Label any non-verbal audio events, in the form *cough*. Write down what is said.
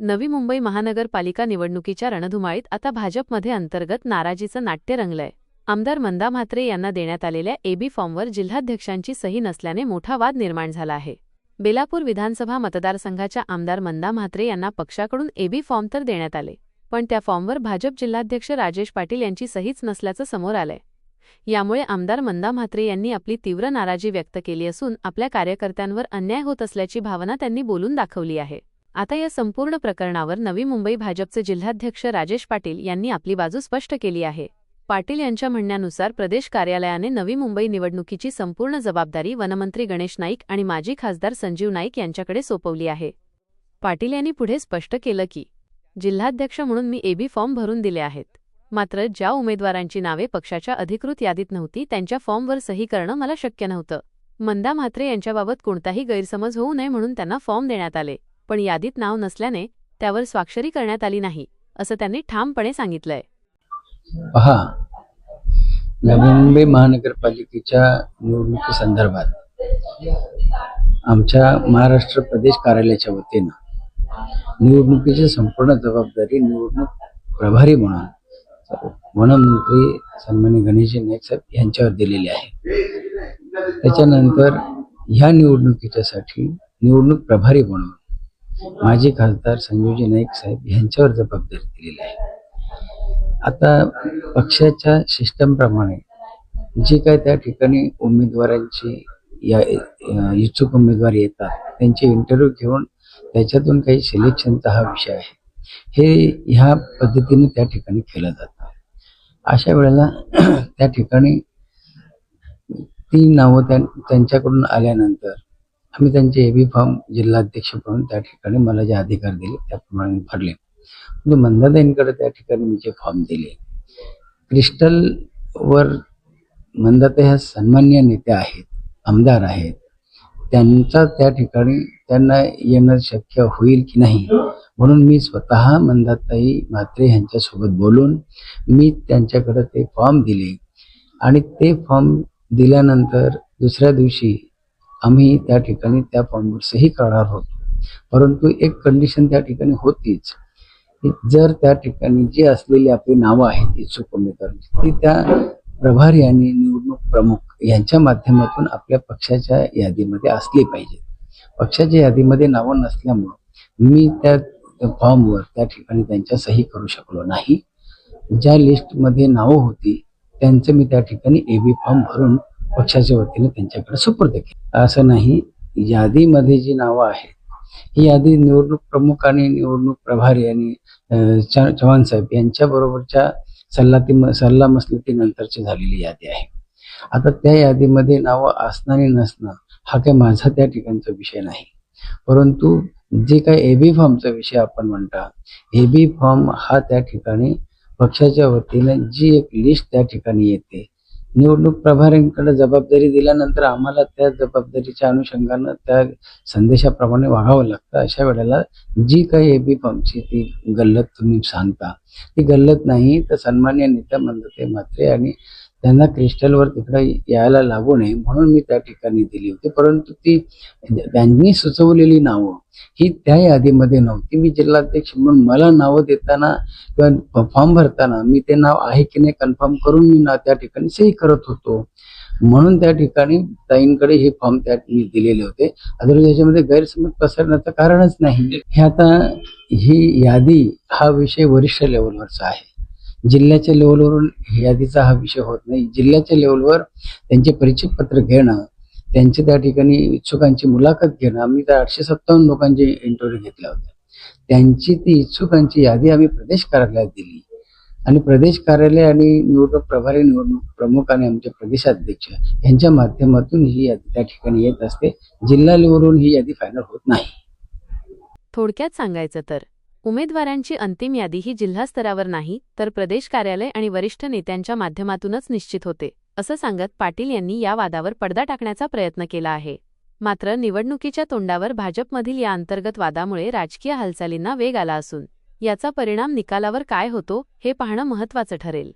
नवी मुंबई महानगरपालिका निवडणुकीच्या रणधुमाळीत आता भाजपमध्ये अंतर्गत नाराजीचं नाट्य रंगलंय. आमदार मंदा म्हात्रे यांना देण्यात आलेल्या एबी फॉर्मवर जिल्हाध्यक्षांची सही नसल्याने मोठा वाद निर्माण झाला आहे. बेलापूर विधानसभा मतदारसंघाच्या आमदार मंदा म्हात्रे यांना पक्षाकडून एबी फॉर्म तर देण्यात आले पण त्या फॉर्मवर भाजप जिल्हाध्यक्ष राजेश पाटील यांची सहीच नसल्याचं समोर आलंय. यामुळे आमदार मंदा म्हात्रे यांनी आपली तीव्र नाराजी व्यक्त केली असून आपल्या कार्यकर्त्यांवर अन्याय होत असल्याची भावना त्यांनी बोलून दाखवली आहे. आता या संपूर्ण प्रकरणावर नवी मुंबई भाजपचे जिल्हाध्यक्ष राजेश पाटील यांनी आपली बाजू स्पष्ट केली आहे. पाटील यांच्या म्हणण्यानुसार प्रदेश कार्यालयाने नवी मुंबई निवडणुकीची संपूर्ण जबाबदारी वनमंत्री गणेश नाईक आणि माजी खासदार संजीव नाईक यांच्याकडे सोपवली आहे. पाटील यांनी पुढे स्पष्ट केलं की जिल्हाध्यक्ष म्हणून मी एबी फॉर्म भरून दिले आहेत. मात्र ज्या उमेदवारांची नावे पक्षाच्या अधिकृत यादीत नव्हती त्यांच्या फॉर्मवर सही करणं मला शक्य नव्हतं. मंदा म्हात्रे यांच्याबाबत कोणताही गैरसमज होऊ नये म्हणून त्यांना फॉर्म देण्यात आले. पण यादीत नाव नसल्याने त्यावर स्वाक्षरी करण्यात आली नाही असं त्यांनी ठामपणे सांगितलंय. पहा नवी मुंबई महानगरपालिकेच्या निवडणुकीसंदर्भात आमच्या महाराष्ट्र प्रदेश कार्यालयाच्या वतीनं निवडणुकीची संपूर्ण जबाबदारी निवडणूक प्रभारी म्हणून वनमंत्री सन्मान्य गणेशजी नाईक साहेब यांच्यावर दिलेली आहे. त्याच्यानंतर ह्या निवडणुकीच्यासाठी निवडणूक प्रभारी म्हणून माजी खासदार संजीवजी नाईक साहेब यांच्यावर जबाबदारी दिलेली आहे. आता पक्षाच्या सिस्टमप्रमाणे जे काय त्या ठिकाणी उमेदवारांची या इच्छुक उमेदवार येतात त्यांचे इंटरव्ह्यू घेऊन त्याच्यातून काही सिलेक्शनचा हा विषय आहे. हे ह्या पद्धतीने त्या ठिकाणी केलं जातं. अशा वेळेला *clears throat* त्या ठिकाणी ती नावं त्यांच्याकडून आल्यानंतर आम्ही त्यांचे एबी फॉर्म जिल्हाध्यक्ष म्हणून त्या ठिकाणी मला जे अधिकार दिले त्याप्रमाणे भरले. परंतु मंदाताईंकडे त्या ठिकाणी मी जे फॉर्म दिले क्रिस्टलवर मंदाताई ह्या सन्मान्य नेत्या आहेत आमदार आहेत त्यांचा त्या ठिकाणी त्यांना येणं शक्य होईल की नाही म्हणून मी स्वतः मंदाताई म्हात्रे यांच्यासोबत बोलून मी त्यांच्याकडे ते फॉर्म दिले. आणि ते फॉर्म दिल्यानंतर दुसऱ्या दिवशी आम्ही त्या ठिकाणी त्या फॉर्मवर सही करणार होतो. परंतु एक कंडिशन त्या ठिकाणी होतीच. की जर त्या ठिकाणी जी असलेली आपली नावं आहेत इच्छुक उमेदवारांची ती त्या प्रभारी आणि निवडणूक प्रमुख यांच्या माध्यमातून आपल्या पक्षाच्या यादीमध्ये असली पाहिजे. पक्षाच्या यादीमध्ये नावं नसल्यामुळं मी त्या फॉर्मवर त्या ठिकाणी त्यांच्या सही करू शकलो नाही. ज्या लिस्टमध्ये नावं होती त्यांचं मी त्या ठिकाणी एबी फॉर्म भरून पक्षाच्या वतीने त्यांच्याकडे सुपूर्द केलं. असं नाही यादीमध्ये जी नावं आहेत ही यादी निवडणूक प्रमुख आणि निवडणूक प्रभारी आणि चव्हाण साहेब यांच्या बरोबरच्या सल्लाती सल्ला मसलतीनंतरची झालेली यादी आहे. आता त्या यादीमध्ये नावं असणं आणि नसणं हा काही माझा त्या ठिकाणचा विषय नाही. परंतु जे काही एबी फॉर्मचा विषय आपण म्हणता एबी फॉर्म हा त्या ठिकाणी पक्षाच्या वतीने जी एक लिस्ट त्या ठिकाणी येते निवडणूक प्रभाऱ्यांकडे जबाबदारी दिल्यानंतर आम्हाला त्या जबाबदारीच्या अनुषंगानं त्या संदेशाप्रमाणे वागावं लागतं. अशा वेळेला जी काही एबी पंपची ती गल्लत तुम्ही सांगता. ती गल्लत नाही तर सन्मान्य नेत्या मंदते म्हात्रे आणि त्यांना क्रिस्टलवर तिकडे यायला लागू नये म्हणून मी त्या ठिकाणी दिली होती. परंतु ती त्यांनी सुचवलेली नावं ही त्या यादीमध्ये नव्हती. मी जिल्हाध्यक्ष म्हणून मला नावं देताना किंवा फॉर्म भरताना मी ते नाव आहे की नाही कन्फर्म करून मी ना त्या ठिकाणी सही करत होतो. म्हणून त्या ठिकाणी ताईंकडे हे फॉर्म त्या दिलेले होते. अदरवाईज याच्यामध्ये गैरसमज पसरण्याचं कारणच नाही. हे आता ही यादी हा विषय वरिष्ठ लेवलवरचा आहे. जिल्ह्याच्या लेवलवरून यादीचा हा विषय होत नाही. जिल्ह्याच्या लेवलवर त्यांचे परिचय पत्र घेणं त्यांचे त्या ठिकाणी इच्छुकांची मुलाखत घेणं आम्ही त्या आठशे सत्तावन्न लोकांचे इंटरव्ह्यू घेतला होता त्यांची ती इच्छुकांची यादी आम्ही प्रदेश कार्यालयात दिली. आणि प्रदेश कार्यालय आणि निवडणूक प्रभारी निवडणूक प्रमुख आणि आमचे प्रदेशाध्यक्ष यांच्या माध्यमातून ही यादी त्या ठिकाणी येत असते. जिल्हा लेवलवरून ही यादी फायनल होत नाही. थोडक्यात सांगायचं तर उमेदवारांची अंतिम यादी ही जिल्हा स्तरावर नाही तर प्रदेश कार्यालय आणि वरिष्ठ नेत्यांच्या माध्यमातूनच निश्चित होते असं सांगत पाटील यांनी या वादावर पडदा टाकण्याचा प्रयत्न केला आहे. मात्र निवडणुकीच्या तोंडावर भाजपमधील या अंतर्गत वादामुळे राजकीय हालचालींना वेग आला असून याचा परिणाम निकालावर काय होतो हे पाहणं महत्त्वाचं ठरेल.